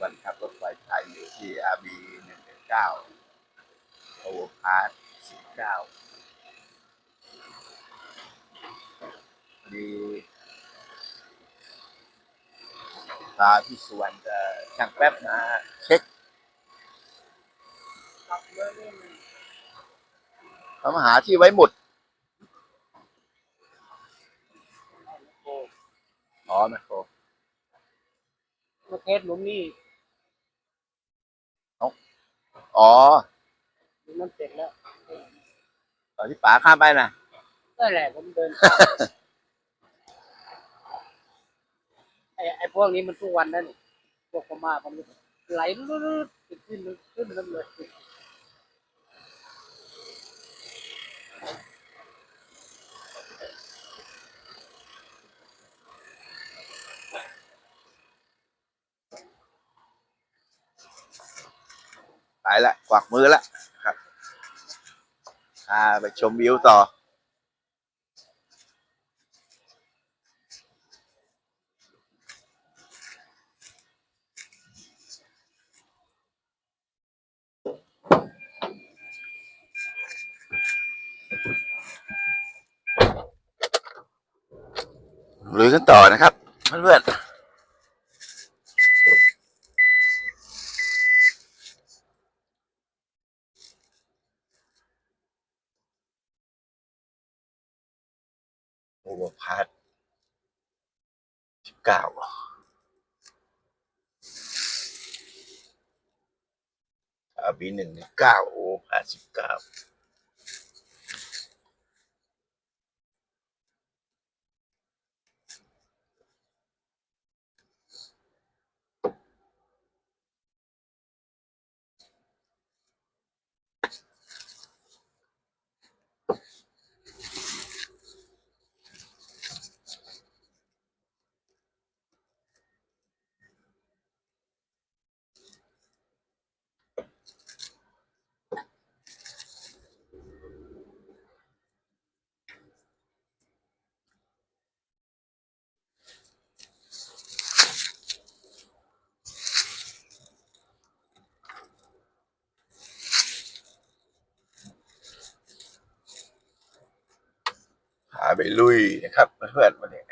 วันขับรถไฟไทยอยู่ที่อาบีหนึ่งเก้าโอเวอร์พาร์ทสิบเก้าดีตาพี่สวนจะช่างแป๊บมาเช็คทำหาที่ไว้หมด อ๋อแมคโครเมื่อเคสหลุมนี่อ๋อหลุมนั้นเสร็จแล้วตอนที่ป๋าข้ามไปนะนั่นแหละผมเดินข้ามไอ้ไอ้พวกนี้มันทุกวันนั่นพวกพม่ามันไหลรุดๆขึ้นขึ้นขึ้นน้ำเลย ไปละกวักมือละครับพาไปชมวิวต่อลุยกันต่อนะครับเพื่อนๆ โอเวอร์พาร์ทสิบเก้าอาบีหนึ่งเก้าโอพาร์ทสิบเก้า พาไปลุยนะครับเพื่อนๆวันนี้